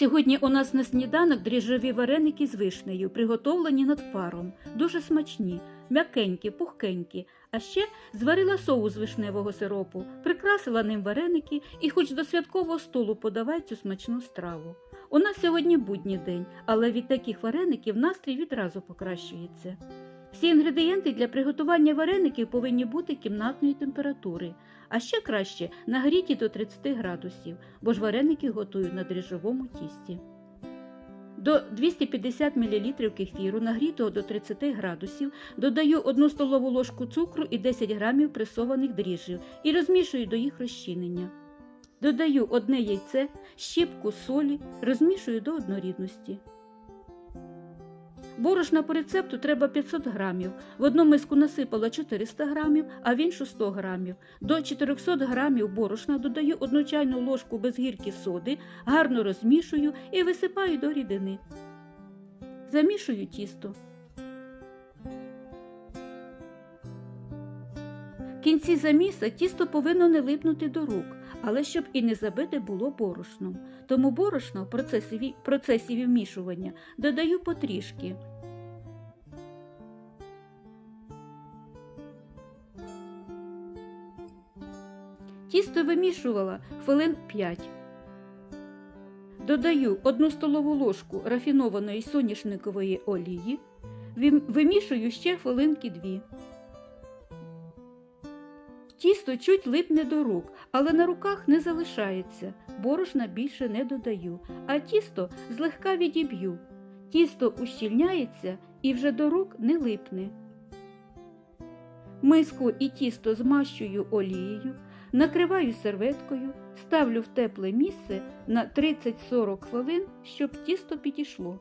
Сьогодні у нас на сніданок дріжджові вареники з вишнею, приготовлені над паром. Дуже смачні, м'якенькі, пухкенькі. А ще зварила соус вишневого сиропу, прикрасила ним вареники і хоч до святкового столу подавай цю смачну страву. У нас сьогодні будній день, але від таких вареників настрій відразу покращується. Всі інгредієнти для приготування вареників повинні бути кімнатної температури, а ще краще нагріті до 30 градусів, бо ж вареники готують на дріжджовому тісті. До 250 мл кефіру, нагрітого до 30 градусів, додаю 1 столову ложку цукру і 10 грамів пресованих дріжджів і розмішую до їх розчинення. Додаю одне яйце, щіпку солі, розмішую до однорідності. Борошна по рецепту треба 500 грамів. В одну миску насипала 400 грамів, а в іншу 100 грамів. До 400 грамів борошна додаю одну чайну ложку безгірки соди, гарно розмішую і висипаю до рідини. Замішую тісто. В кінці заміса тісто повинно не липнути до рук, але щоб і не забите було борошном. Тому борошно в процесі, процесі вмішування додаю потрішки. Тісто вимішувала хвилин 5. Додаю 1 столову ложку рафінованої соняшникової олії, вимішую ще хвилинки 2. Тісто чуть липне до рук, але на руках не залишається. Борошна більше не додаю, а тісто злегка відіб'ю. Тісто ущільняється і вже до рук не липне. Миску і тісто змащую олією, накриваю серветкою, ставлю в тепле місце на 30-40 хвилин, щоб тісто підійшло.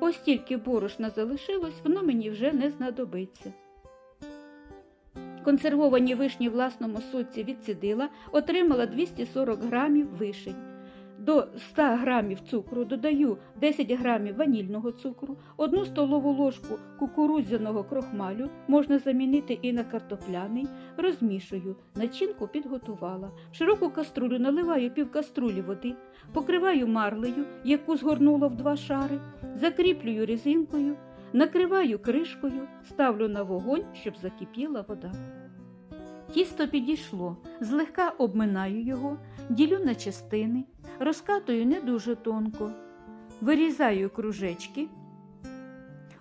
Ось тільки борошна залишилось, воно мені вже не знадобиться. Консервовані вишні в власному соці відцідила, отримала 240 грамів вишень. До 100 грамів цукру додаю 10 грамів ванільного цукру, 1 столову ложку кукурудзяного крохмалю, можна замінити і на картопляний, розмішую, начинку підготувала. В широку каструлю наливаю пів каструлі води, покриваю марлею, яку згорнула в два шари, закріплюю резинкою, накриваю кришкою, ставлю на вогонь, щоб закипіла вода. Тісто підійшло, злегка обминаю його, ділю на частини, розкатую не дуже тонко, вирізаю кружечки,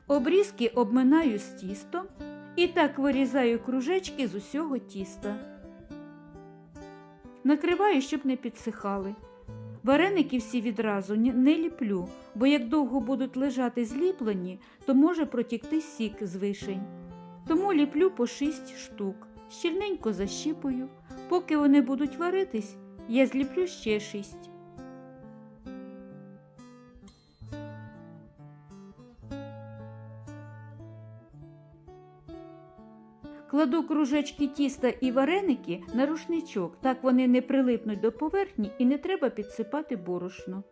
обрізки обминаю з тістом і так вирізаю кружечки з усього тіста. Накриваю, щоб не підсихали. Вареники всі відразу не ліплю, бо як довго будуть лежати зліплені, то може протікти сік з вишень. Тому ліплю по 6 штук, щільненько защіпую. Поки вони будуть варитись, я зліплю ще 6. Кладу кружечки тіста і вареники на рушничок, так вони не прилипнуть до поверхні і не треба підсипати борошно.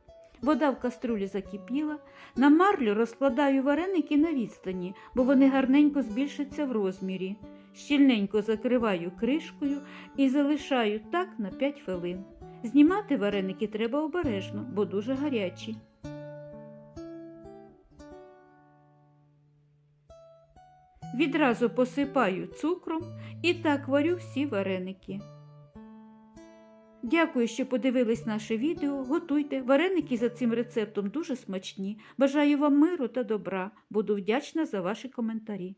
Вода в каструлі закипіла. На марлю розкладаю вареники на відстані, бо вони гарненько збільшаться в розмірі. Щільненько закриваю кришкою і залишаю так на 5 хвилин. Знімати вареники треба обережно, бо дуже гарячі. Відразу посипаю цукром і так варю всі вареники. Дякую, що подивились наше відео. Готуйте. Вареники за цим рецептом дуже смачні. Бажаю вам миру та добра. Буду вдячна за ваші коментарі.